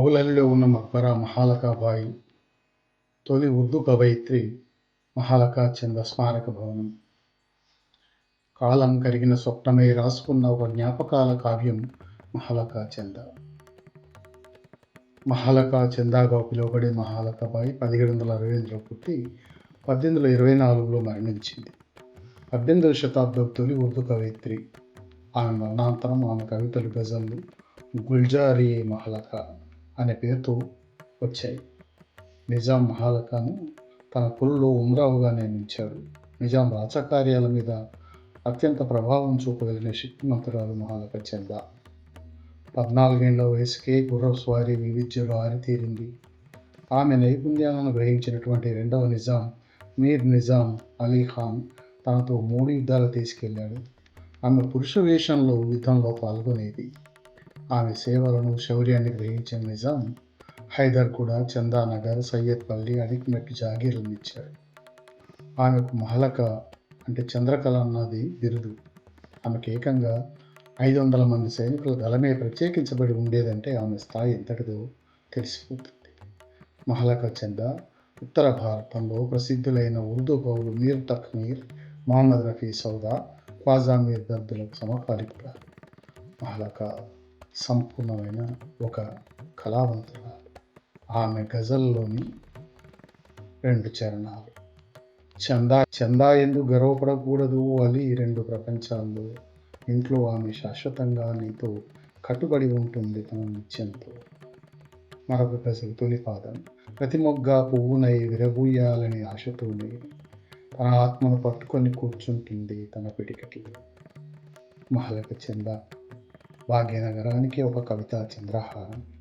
మౌలలిలో ఉన్న మక్బరా మహాలకాబాయి తొలి ఉర్దూ కవయిత్రి మహాలకా చంద స్మారక భవనం. కాలం కరిగిన స్వప్నమై రాసుకున్న ఒక జ్ఞాపకాల కావ్యం మహాలకా చంద. మహాలకా చందాగా పిలువబడే మహాలకాబాయి పదిహేడు వందల అరవై ఎనిమిదిలో పుట్టి పద్దెనిమిది వందల ఇరవై నాలుగులో మరణించింది. పద్దెనిమిదవ శతాబ్దం తొలి ఉర్దూ కవయిత్రి. ఆమె మరణాంతరం ఆమె కవితలు గజల్లు గుల్జారియే మహాలకా. అనే పేరుతో వచ్చాయి. నిజాం మహాలకాను తన కులలో ఉమ్రావుగా నియమించాడు. నిజాం రాచకార్యాల మీద అత్యంత ప్రభావం చూపగలిగిన శక్తిమంతురాలు మహాలక చెంద. పద్నాలుగేళ్ళ వయసుకే గుర్రస్వారి స్వారీ ఆరితీరింది. ఆమె నైపుణ్యాలను గ్రహించినటువంటి రెండవ నిజాం మీర్ నిజాం అలీ ఖాన్ తనతో మూడు యుద్ధాలు తీసుకెళ్ళాడు. ఆమె పురుష వేషంలో యుద్ధంలో పాల్గొనేది. ఆమె సేవలను శౌర్యాన్ని గ్రహించిన నిజాం హైదర్ కూడా చందానగర్ సయ్యద్పల్లి అడిక్మెట్ జాగీర్లను ఇచ్చాడు ఆమెకు మహలక అంటే చంద్రకళ అన్నది బిరుదు. ఆమెకు ఏకంగా ఐదు వందల మంది సైనికుల దళమే ప్రత్యేకించబడి ఉండేదంటే ఆమె స్థాయి ఎంతటిదో తెలిసిపోతుంది. మహలక చంద ఉత్తర భారతంలో ప్రసిద్ధులైన ఉర్దూ కవులు మీర్ తక్మీర్ మహమ్మద్ రఫీ సౌదా ఖాజా మీర్ దర్దులకు సమకాలికురాలు. మహలక సంపూర్ణమైన ఒక కళావంతురాలు. ఆమె గజల్లోని రెండు చరణాలు. చందా చందా ఎందుకు గర్వపడకూడదు అని రెండు ప్రపంచాల్లో. ఇంట్లో ఆమె శాశ్వతంగా నీతో కట్టుబడి ఉంటుంది తన నిత్యంతో. మరొక గజల్ తొలిపాదం ప్రతి మొగ్గ పువ్వునై విరబూయాలని ఆశతోనే తన ఆత్మను పట్టుకొని కూర్చుంటుంది తన పిడికటి. మహలక చందా భాగ్యనగరానికి ఒక కవిత చంద్రహారం.